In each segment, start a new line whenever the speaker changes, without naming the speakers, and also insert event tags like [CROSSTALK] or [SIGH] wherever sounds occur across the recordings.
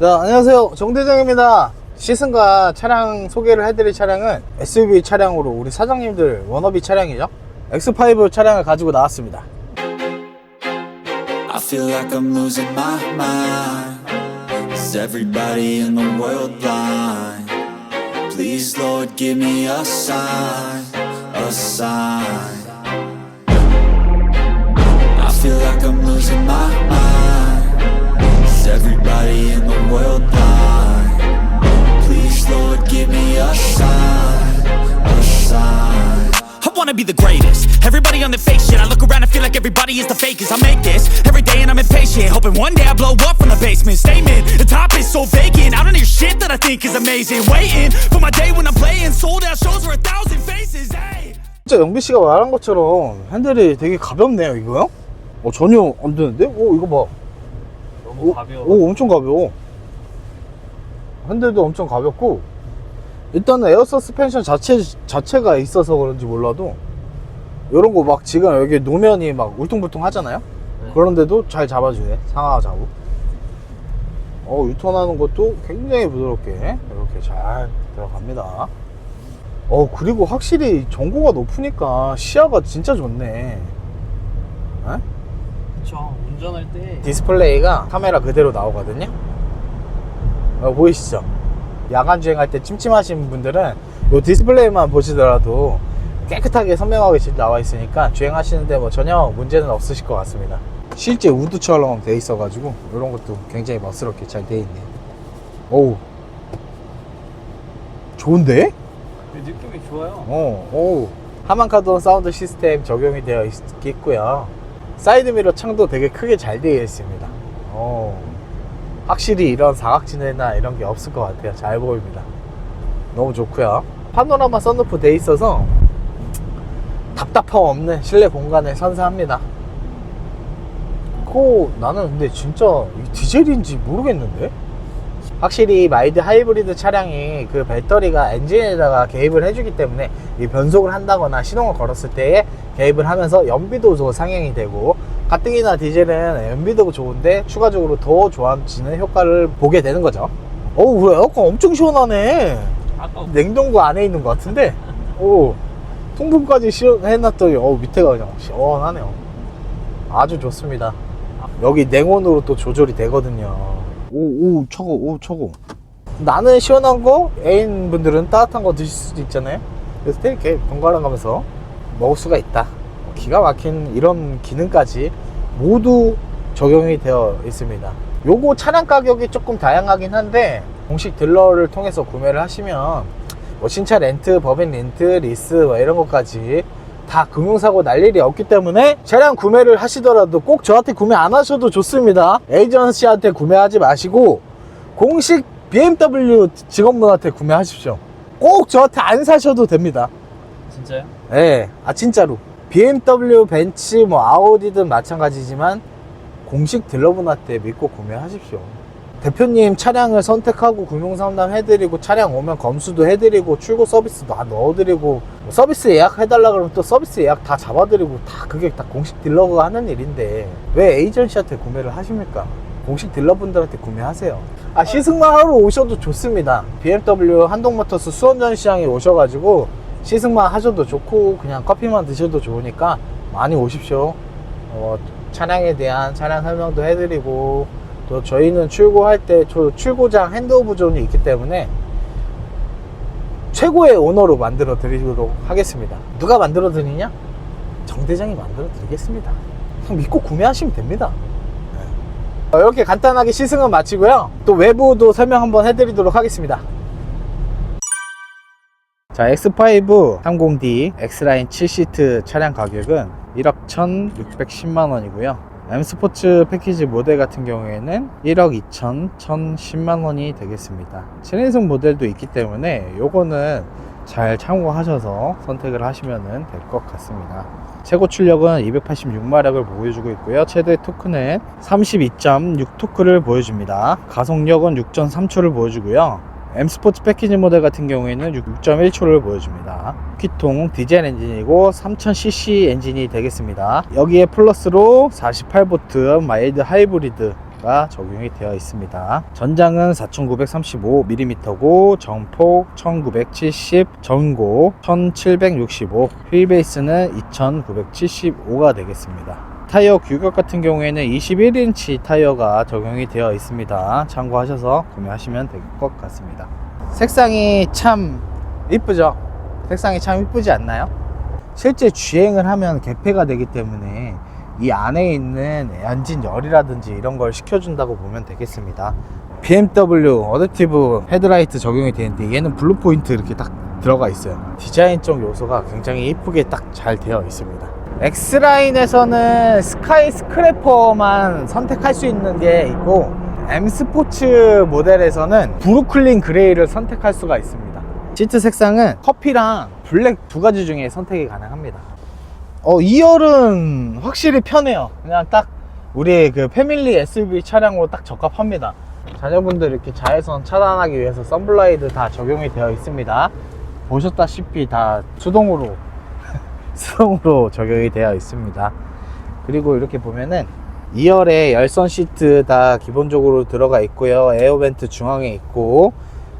자, 안녕하세요. 정대장입니다. 시승과 차량 소개를 해드릴 차량은 SUV 차량으로 우리 사장님들 워너비 차량이죠. X5 차량을 가지고 나왔습니다.
Like? Please, Lord, a sign, a sign. I feel like I'm losing my mind. Everybody in the world blind? Please, Lord, give me a sign, a sign.
I wanna be the greatest. Everybody on the fake shit. I look around and feel like everybody is the fakest. I make this every day and I'm impatient. Hoping one day I blow up from the basement. Statement, the top is so vacant. I don't hear shit that I think is amazing. Waiting for my day when I'm playing. Sold out shows for a thousand faces. Hey.
진짜 영비 씨가 말한 것처럼 핸들이 되게 가볍네요, 이거요? 어, 전혀 안 되는데? 오, 이거 봐.
너무
오,
가벼워.
오, 엄청 가벼워. 핸들도 엄청 가볍고, 일단은 에어 서스펜션 자체, 자체가 있어서 그런지 몰라도, 요런 거 막 지금 여기 노면이 막 울퉁불퉁 하잖아요?
네.
그런데도 잘 잡아주네. 상하 좌우. 어, 유턴하는 것도 굉장히 부드럽게 이렇게 잘 들어갑니다. 어, 그리고 확실히 전고가 높으니까 시야가 진짜 좋네. 에?
그쵸. 운전할 때
디스플레이가 카메라 그대로 나오거든요. 어, 보이시죠? 야간 주행할 때 찜찜하신 분들은 이 디스플레이만 보시더라도 깨끗하게 선명하게 잘 나와 있으니까 주행하시는데 뭐 전혀 문제는 없으실 것 같습니다. 실제 우드처럼 돼 있어 가지고 이런 것도 굉장히 멋스럽게 잘 돼 있네요. 오우. 좋은데?
그 느낌이 좋아요.
어, 오. 하만카돈 사운드 시스템 적용이 되어 있, 있고요. 사이드미러 창도 되게 크게 잘 되어 있습니다. 어. 확실히 이런 사각지대나 이런 게 없을 것 같아요. 잘 보입니다. 너무 좋고요. 파노라마 썬루프 돼 있어서 답답함 없는 실내 공간에 선사합니다. 코 나는 근데 진짜 이 디젤인지 모르겠는데? 확실히 마일드 하이브리드 차량이 그 배터리가 엔진에다가 개입을 해주기 때문에 이 변속을 한다거나 시동을 걸었을 때에 개입을 하면서 연비도 더 상향이 되고 가뜩이나 디젤은 연비도 좋은데 추가적으로 더 좋아지는 효과를 보게 되는 거죠. 어우, 왜 에어컨 엄청 시원하네. 냉동고 안에 있는 것 같은데, 오, 통풍까지 시원해놨더니, 어 밑에가 그냥 시원하네요. 아주 좋습니다. 여기 냉온으로 또 조절이 되거든요. 오, 오, 차고, 오, 차고. 나는 시원한 거, 애인분들은 따뜻한 거 드실 수도 있잖아요. 그래서 이렇게 번갈아 가면서 먹을 수가 있다. 기가 막힌 이런 기능까지 모두 적용이 되어 있습니다. 요거 차량 가격이 조금 다양하긴 한데 공식 딜러를 통해서 구매를 하시면 뭐 신차 렌트, 법인 렌트, 리스 뭐 이런 것까지 다 금융사고 날 일이 없기 때문에 차량 구매를 하시더라도 꼭 저한테 구매 안 하셔도 좋습니다. 에이전시한테 구매하지 마시고 공식 BMW 직원분한테 구매하십시오. 꼭 저한테 안 사셔도 됩니다.
진짜요?
예, 아 진짜로 BMW, 벤츠, 뭐 아우디든 마찬가지지만 공식 딜러분한테 믿고 구매하십시오. 대표님 차량을 선택하고 금융상담 해드리고 차량 오면 검수도 해드리고 출고 서비스 다 넣어드리고 뭐 서비스 예약 해달라 그러면 또 서비스 예약 다 잡아드리고 다 그게 다 공식 딜러가 하는 일인데 왜 에이전시한테 구매를 하십니까? 공식 딜러분들한테 구매하세요. 아 시승만 하러 오셔도 좋습니다. BMW 한동모터스 수원전시장에 오셔가지고 시승만 하셔도 좋고 그냥 커피만 드셔도 좋으니까 많이 오십시오. 어, 차량에 대한 차량 설명도 해드리고 또 저희는 출고할 때저 출고장 핸드오브 존이 있기 때문에 최고의 오너로 만들어 드리도록 하겠습니다. 누가 만들어 드리냐? 정 대장이 만들어 드리겠습니다. 그냥 믿고 구매하시면 됩니다. 네. 어, 이렇게 간단하게 시승은 마치고요. 또 외부도 설명 한번 해드리도록 하겠습니다. 자, X5 30D X라인 7시트 차량 가격은 1억 1,610만 원이고요. M 스포츠 패키지 모델 같은 경우에는 1억 2천 1,010만 원이 되겠습니다. 7인승 모델도 있기 때문에 요거는 잘 참고하셔서 선택을 하시면 될 것 같습니다. 최고 출력은 286마력을 보여주고 있고요. 최대 토크는 32.6 토크를 보여줍니다. 가속력은 6.3초를 보여주고요. M 스포츠 패키지 모델 같은 경우에는 6.1초를 보여줍니다. 키통 디젤 엔진이고 3000cc 엔진이 되겠습니다. 여기에 플러스로 48V 마일드 하이브리드 적용이 되어 있습니다. 전장은 4935mm고 정폭 1970, 전고 1765, 휠베이스는 2975가 되겠습니다. 타이어 규격 같은 경우에는 21인치 타이어가 적용이 되어 있습니다. 참고하셔서 구매하시면 될 것 같습니다. 색상이 참 이쁘죠? 색상이 참 이쁘지 않나요? 실제 주행을 하면 개폐가 되기 때문에 이 안에 있는 엔진 열이라든지 이런 걸 식혀준다고 보면 되겠습니다. BMW 어댑티브 헤드라이트 적용이 되는데 얘는 블루 포인트 이렇게 딱 들어가 있어요. 디자인적 요소가 굉장히 이쁘게 딱 잘 되어 있습니다. X라인에서는 스카이 스크래퍼만 선택할 수 있는 게 있고 M 스포츠 모델에서는 브루클린 그레이를 선택할 수가 있습니다. 시트 색상은 커피랑 블랙 두 가지 중에 선택이 가능합니다. 어, 2열은 확실히 편해요. 그냥 딱 우리 그 패밀리 SUV 차량으로 딱 적합합니다. 자녀분들 이렇게 자외선 차단하기 위해서 선블라이드 다 적용이 되어 있습니다. 보셨다시피 다 수동으로 수동으로 적용이 되어 있습니다. 그리고 이렇게 보면은 2열에 열선 시트 다 기본적으로 들어가 있고요. 에어벤트 중앙에 있고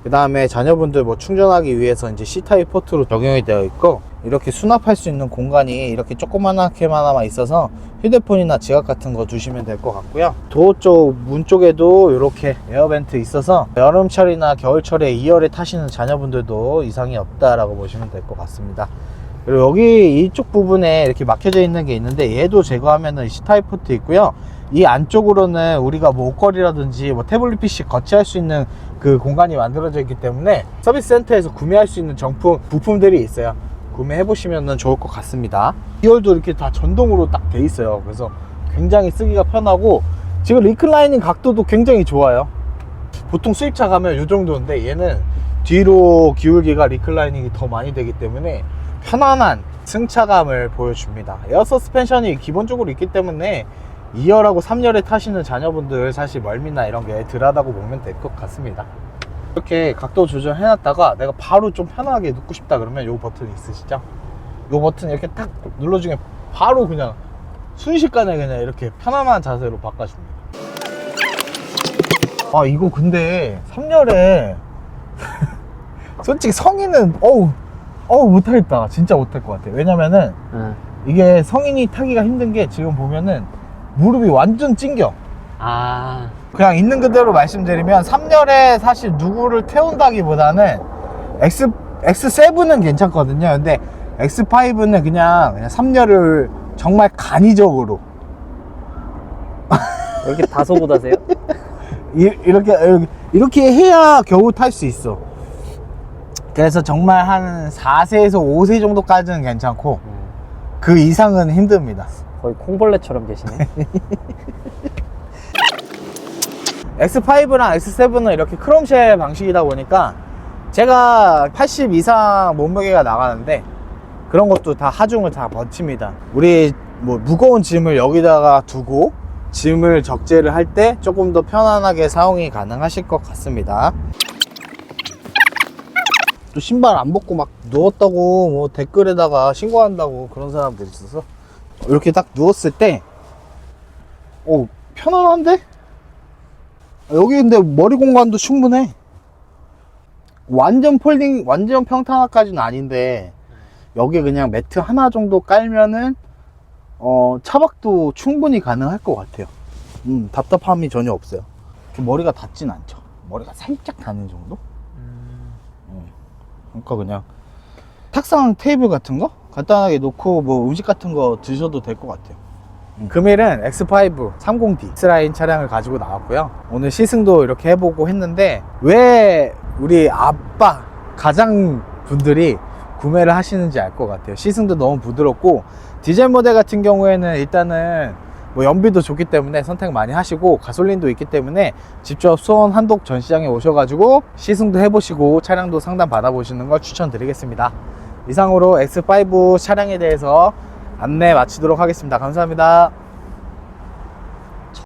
그 다음에 자녀분들 뭐 충전하기 위해서 이제 C타입 포트로 적용이 되어 있고 이렇게 수납할 수 있는 공간이 이렇게 조그만하게만 있어서 휴대폰이나 지갑 같은 거 두시면 될 것 같고요 도어 쪽 문 쪽에도 이렇게 에어벤트 있어서 여름철이나 겨울철에 2열에 타시는 자녀분들도 이상이 없다라고 보시면 될 것 같습니다 그리고 여기 이쪽 부분에 이렇게 막혀져 있는 게 있는데 얘도 제거하면은 C타입 포트 있고요. 이 안쪽으로는 우리가 뭐 옷걸이라든지 뭐 태블릿 PC 거치할 수 있는 그 공간이 만들어져 있기 때문에 서비스 센터에서 구매할 수 있는 정품 부품들이 있어요. 구매해 보시면 좋을 것 같습니다. 2열도 이렇게 다 전동으로 딱 돼 있어요. 그래서 굉장히 쓰기가 편하고 지금 리클라이닝 각도도 굉장히 좋아요. 보통 수입차 가면 이 정도인데 얘는 뒤로 기울기가 리클라이닝이 더 많이 되기 때문에 편안한 승차감을 보여줍니다. 에어 서스펜션이 기본적으로 있기 때문에 2열하고 3열에 타시는 자녀분들 사실 멀미나 이런 게 덜하다고 보면 될 것 같습니다. 이렇게 각도 조절해 놨다가 내가 바로 좀 편하게 눕고 싶다 그러면 요 버튼 있으시죠? 요 버튼 이렇게 딱 눌러주면 바로 그냥 순식간에 그냥 이렇게 편안한 자세로 바꿔줍니다. 아 이거 근데 3열에 [LAUGHS] 솔직히 성인은 어우 어우 못하겠다. 진짜 못할 것 같아 왜냐면은
응.
이게 성인이 타기가 힘든 게 지금 보면은 무릎이 완전 찡겨.
아,
그냥 있는 그대로 말씀드리면 3열에 사실 누구를 태운다기보다는 X, X7은 괜찮거든요. 근데 X5는 그냥, 그냥 3열을 정말 간이적으로.
왜 이렇게 다소곳하세요? [LAUGHS]
이, 이렇게- 이렇게 해야 겨우 탈 수 있어 그래서 정말 한 4세에서 5세 정도까지는 괜찮고 그 이상은 힘듭니다
거의 콩벌레처럼 계시네. [LAUGHS]
X5랑 X7은 이렇게 크롬쉘 방식이다 보니까 제가 80 이상 몸무게가 나가는데 그런 것도 다 하중을 다 버팁니다. 우리 뭐 무거운 짐을 여기다가 두고 짐을 적재를 할 때 조금 더 편안하게 사용이 가능하실 것 같습니다. 또 신발 안 벗고 막 누웠다고 뭐 댓글에다가 신고한다고 그런 사람들 있어서 이렇게 딱 누웠을 때 오, 편안한데? 여기 근데 머리 공간도 충분해. 완전 폴딩, 완전 평탄화까지는 아닌데, 여기 그냥 매트 하나 정도 깔면은, 어, 차박도 충분히 가능할 것 같아요. 음, 답답함이 전혀 없어요. 머리가 닿진 않죠. 머리가 살짝 닿는 정도? 음, 그러니까 그냥, 탁상 테이블 같은 거? 간단하게 놓고 뭐 음식 같은 거 드셔도 될 것 같아요. 금일은 X5 30D X라인 차량을 가지고 나왔고요. 오늘 시승도 이렇게 해보고 했는데 왜 우리 아빠 가장 분들이 구매를 하시는지 알 것 같아요. 시승도 너무 부드럽고 디젤 모델 같은 경우에는 일단은 뭐 연비도 좋기 때문에 선택 많이 하시고 가솔린도 있기 때문에 직접 수원 한독 전시장에 오셔가지고 시승도 해보시고 차량도 상담 받아보시는 걸 추천드리겠습니다. 이상으로 X5 차량에 대해서 안내 마치도록 하겠습니다. 감사합니다.